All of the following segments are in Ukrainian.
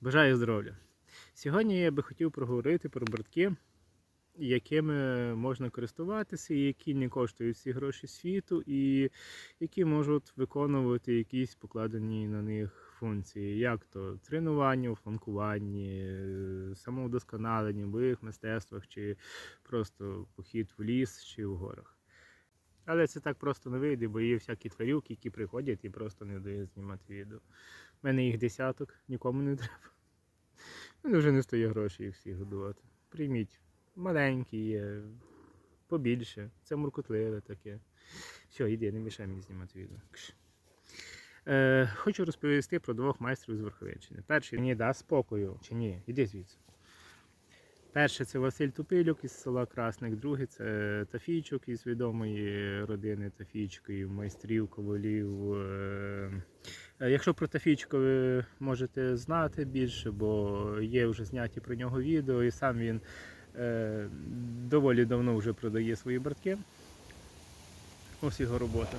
Бажаю здоров'я! Сьогодні я би хотів проговорити про братки, якими можна користуватися, які не коштують всі гроші світу, і які можуть виконувати якісь покладені на них функції, як то тренування, фланкуванні, самовдосконалення бойових мистецтвах, чи просто похід в ліс чи в горах. Але це так просто не вийде, бо є всякі тварюки, які приходять і просто не дають знімати відео. У мене їх десяток, нікому не треба. Мене вже не стоїть грошей їх всіх годувати. Прийміть. Маленькі є, побільше. Це муркотливе таке. Все, йди, не мішай мені знімати відео. Е, хочу розповісти про двох майстрів з Верховинщини. Перший мені дасть спокою чи ні? Іди звідси. Перший це Василь Тупилюк із села Красник, другий це Тафійчук із відомої родини Тафійчуків, майстрів, ковалів. Е, Якщо про Тафійчика ви можете знати більше, бо є вже зняті про нього відео, і сам він е, доволі давно вже продає свої братки. Ось його робота.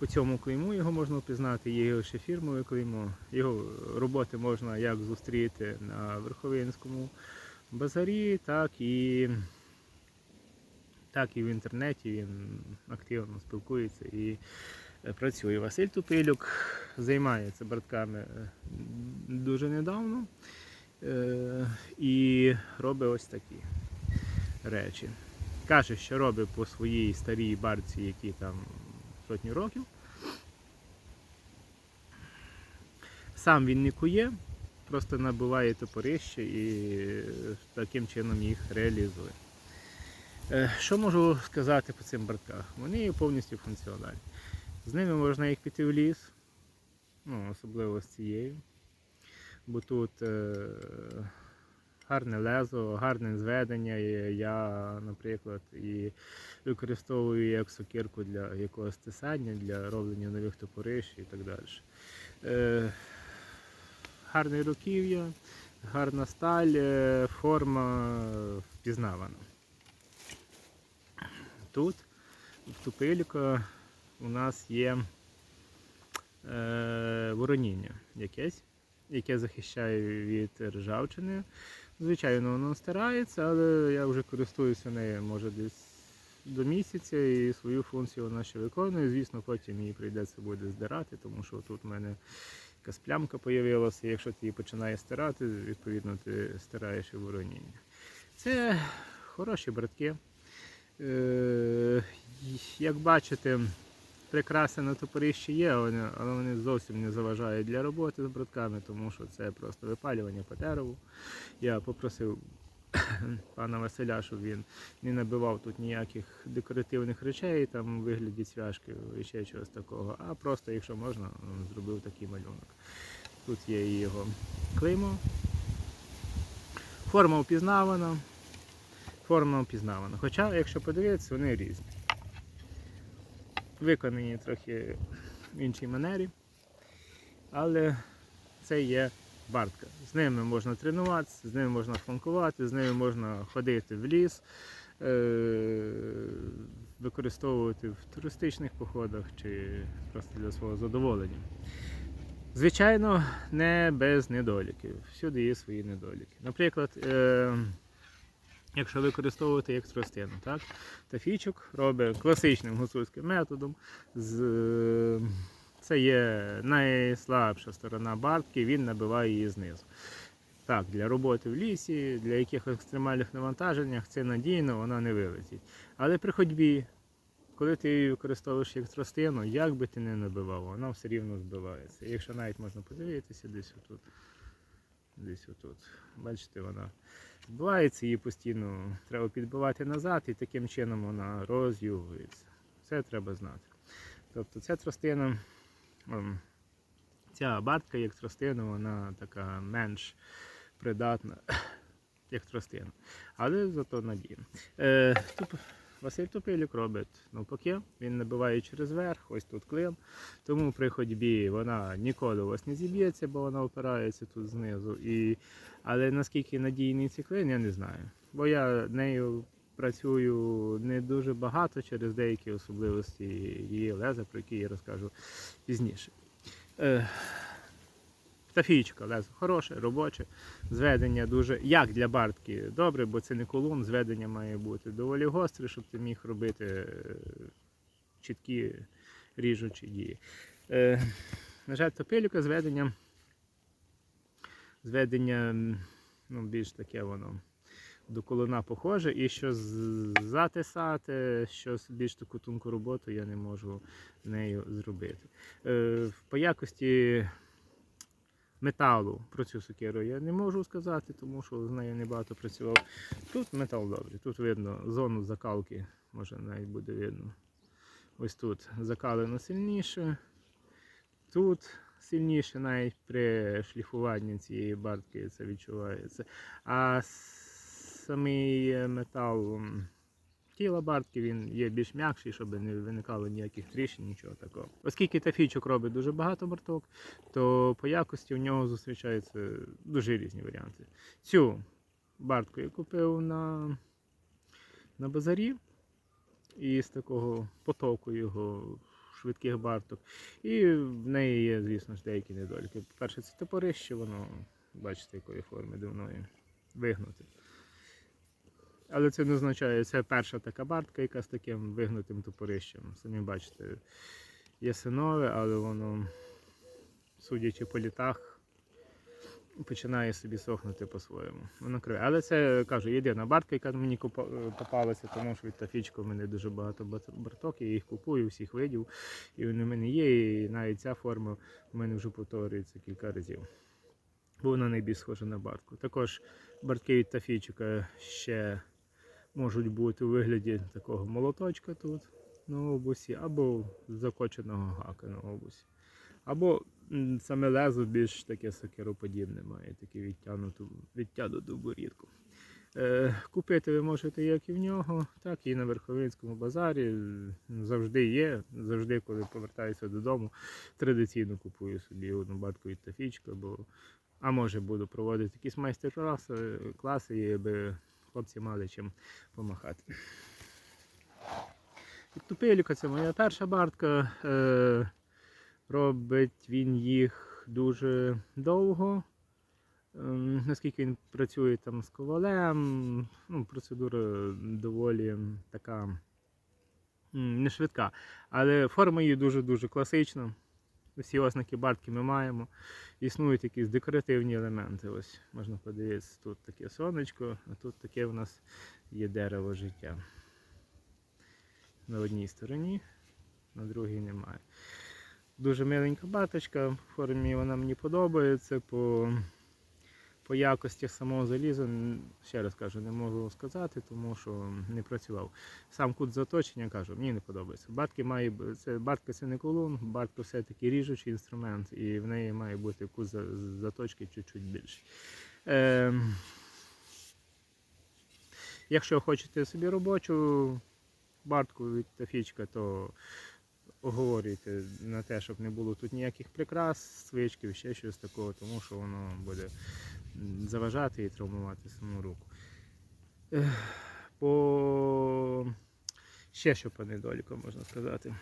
По цьому клейму його можна впізнати, є його ще фірмове клеймо. Його роботи можна як зустріти на Верховинському базарі, так і, так і в інтернеті. Він активно спілкується і е, працює. Василь Тупилюк займається братками е, дуже недавно е, і робить ось такі речі. Каже, що робить по своїй старій барці, які там сотні років. Сам він не кує, просто набиває топорище і таким чином їх реалізує. Е, Що можу сказати по цим братках? Вони повністю функціональні. З ними можна як піти в ліс, ну, особливо з цією. Бо тут е, гарне лезо, гарне зведення. Я, наприклад, і використовую як сокирку для якогось тисання, для роблення нових топорищ і так далі. Е, гарне руків'я, гарна сталь, е, форма впізнавана. Тут, в Тупилька, у нас є е, вороніння якесь, яке захищає від ржавчини. Звичайно, воно стирається, але я вже користуюся нею, може десь до місяця і свою функцію вона ще виконує. Звісно, потім її прийдеться буде здирати, тому що тут в мене якась плямка з'явилася. Якщо ти її починаєш стирати, відповідно ти стираєш і вороніння. Це хороші братки. Е, Як бачите, прикраси на топорищі є, але вони зовсім не заважають для роботи з братками, тому що це просто випалювання по дереву. Я попросив пана Василя, щоб він не набивав тут ніяких декоративних речей, там у вигляді цвяшки і ще чогось такого, а просто, якщо можна, зробив такий малюнок. Тут є і його клеймо. Форма впізнавана. Форма впізнавана. Хоча, якщо подивитися, вони різні. Виконані трохи в іншій манері. Але це є бартка. З ними можна тренуватися, з ними можна фланкувати, з ними можна ходити в ліс, е- використовувати в туристичних походах чи просто для свого задоволення. Звичайно, не без недоліків. Всюди є свої недоліки. Наприклад, е- якщо використовувати як тростину, так? Тафійчук робить класичним гуцульським методом. З, це є найслабша сторона бартки, він набиває її знизу. Так, для роботи в лісі, для якихось екстремальних навантаженнях це надійно, вона не вилетить. Але при ходьбі, коли ти її використовуєш як тростину, як би ти не набивав, вона все рівно збивається. Якщо навіть можна подивитися десь отут. Десь отут. Бачите, вона збивається, її постійно треба підбивати назад і таким чином вона роз'югується. Це треба знати. Тобто ця тростина, ем, ця бартка як тростина, вона така менш придатна, як тростина. Але зато надійна. Е, туп, Василь Топилюк робить навпаки, він набиває через верх, ось тут клин. Тому при ходьбі вона ніколи у вас не зіб'ється, бо вона опирається тут знизу. І... Але наскільки надійний цей клин, я не знаю. Бо я нею працюю не дуже багато через деякі особливості її леза, про які я розкажу пізніше. Тафійчика, лезо хороше, робоче. Зведення дуже, як для бартки, добре, бо це не колун, зведення має бути доволі гостре, щоб ти міг робити е, чіткі ріжучі дії. Е, на жаль, топилюка зведення, зведення ну, більш таке воно до колуна похоже, і що затисати, щось більш таку тонку роботу я не можу нею зробити. Е, по якості металу про цю сокиру я не можу сказати, тому що з нею небагато працював. Тут метал добрий, тут видно зону закалки, може навіть буде видно. Ось тут закалено сильніше. Тут сильніше навіть при шліфуванні цієї бартки це відчувається. А самий метал тіла бартки він є більш м'якший, щоб не виникало ніяких тріщин, нічого такого. Оскільки тафійчик робить дуже багато барток, то по якості у нього зустрічаються дуже різні варіанти. Цю бартку я купив на, на базарі із такого потоку його швидких барток. І в неї є, звісно ж, деякі недоліки. По-перше, це топорище, воно, бачите, якої форми дивної вигнуте. Але це не означає, це перша така бартка, яка з таким вигнутим топорищем. Самі бачите, є синове, але воно, судячи по літах, починає собі сохнути по-своєму. Воно криве. Але це кажу, єдина бартка, яка мені попалася, тому що від тафічку в мене дуже багато барток, я їх купую всіх видів, і вони в мене є, і навіть ця форма в мене вже повторюється кілька разів. Бо вона найбільш схожа на бартку. Також бартки від тафічика ще можуть бути у вигляді такого молоточка тут на обусі, або закоченого гака на обусі. Або саме лезо більш таке сокироподібне має, таке відтягнуту, відтягнуту борідку. Е, купити ви можете як і в нього, так і на Верховинському базарі. Завжди є. Завжди, коли повертаюся додому, традиційно купую собі одну батку від тафічка, бо а може буду проводити якісь майстер-класи, класи, аби хлопці мали чим помахати. Тупилюка це моя перша бартка. Е, робить він їх дуже довго. Ем, Наскільки він працює там з ковалем, ну, процедура доволі така не швидка. Але форма її дуже-дуже класична. Всі ознаки бартки ми маємо. Існують якісь декоративні елементи. Ось можна подивитися, тут таке сонечко, а тут таке у нас є дерево життя. На одній стороні, на другій немає. Дуже миленька баточка, в формі вона мені подобається. По, по якості самого заліза, ще раз кажу, не можу сказати, тому що не працював. Сам кут заточення кажу, мені не подобається. Батки має, це, батка це не колун, батка все-таки ріжучий інструмент, і в неї має бути кут заточки чуть-чуть більший. Ем, якщо хочете собі робочу бартку від тафічка, то оговорюйте на те, щоб не було тут ніяких прикрас, свичків, ще щось такого, тому що воно буде заважати і травмувати саму руку. По ще що по недолікам можна сказати.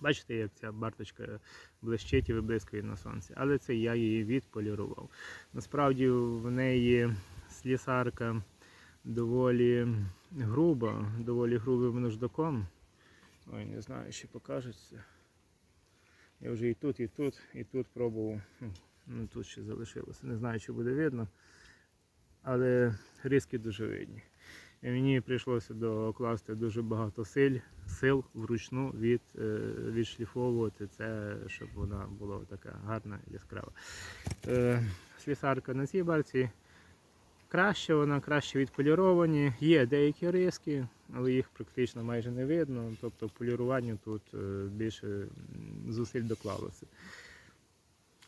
Бачите, як ця барточка блищить і виблискує на сонці, але це я її відполірував. Насправді в неї слісарка доволі груба, доволі грубим наждаком. Ой, не знаю, чи покажеться. Я вже і тут, і тут, і тут пробував. Ну, тут ще залишилося. Не знаю, чи буде видно. Але різки дуже видні. І мені прийшлося докласти дуже багато сил, сил вручну від, е, відшліфовувати це, щоб вона була така гарна яскрава. Е, слісарка на цій барці краще, вона краще відполіровані. Є деякі риски, але їх практично майже не видно. Тобто поліруванню тут е, більше зусиль доклалося.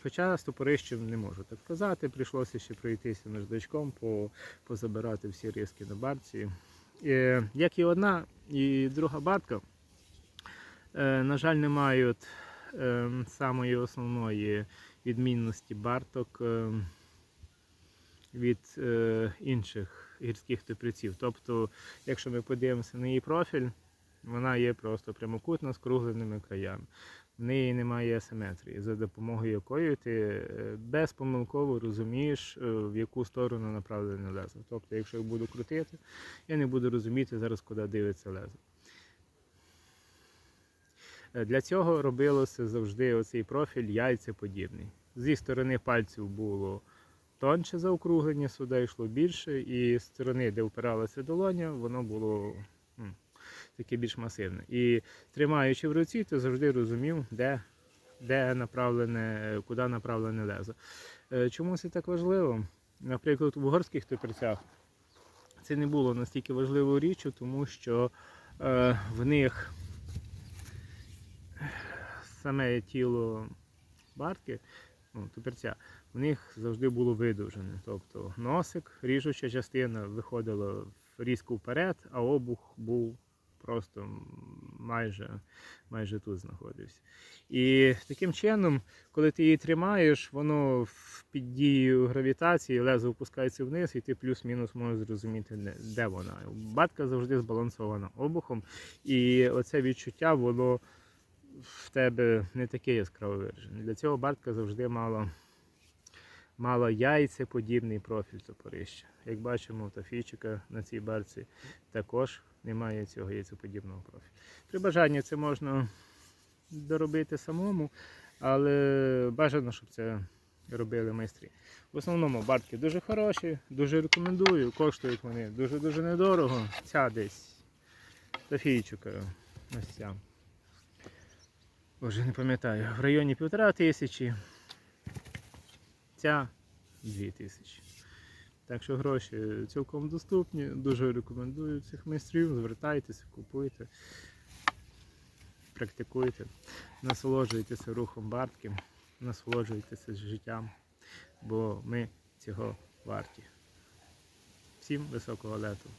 Хоча з топорищем не можу так казати, прийшлося ще пройтися наждачком, по, позабирати всі риски на барці. Е, як і одна, і друга бартка, е, на жаль, не мають е, самої основної відмінності барток е, від е, інших гірських топриців. Тобто, якщо ми подивимося на її профіль, вона є просто прямокутна з кругленими краями. В неї немає асиметрії, за допомогою якої ти е, безпомилково розумієш, е, в яку сторону направлене лезо. Тобто, якщо я буду крутити, я не буду розуміти зараз, куди дивиться лезо. Е, Для цього робилося завжди оцей профіль яйцеподібний. Зі сторони пальців було тонше заокруглення, сюди йшло більше, і з сторони, де впиралася долоня, воно було таке більш масивне. І тримаючи в руці, ти завжди розумів, де, де направлене, куди направлене лезо. Е, Чому це так важливо? Наприклад, в угорських топірцях це не було настільки важливою річчю, тому що е, в них саме тіло бартки, ну, тупірця, в них завжди було видовжене. Тобто носик, ріжуча частина виходила різко вперед, а обух був просто майже, майже тут знаходився. І таким чином, коли ти її тримаєш, воно під дією гравітації лезо опускається вниз, і ти плюс-мінус можеш зрозуміти, де- вона. Батка завжди збалансована обухом, і оце відчуття, воно в тебе не таке яскраво виражене. Для цього бартка завжди мала, мала яйцеподібний профіль топорища. Як бачимо, у тафійчика на цій барці також немає цього яйцеподібного профілю. При бажанні це можна доробити самому, але бажано, щоб це робили майстри. В основному бартки дуже хороші, дуже рекомендую, коштують вони дуже-дуже недорого. Ця десь тафійчика, ось ця. Вже не пам'ятаю, в районі півтора тисячі. Ця дві тисячі. Так що гроші цілком доступні. Дуже рекомендую цих майстрів. Звертайтеся, купуйте, практикуйте, насолоджуйтеся рухом бартки, насолоджуйтеся життям, бо ми цього варті. Всім високого лету!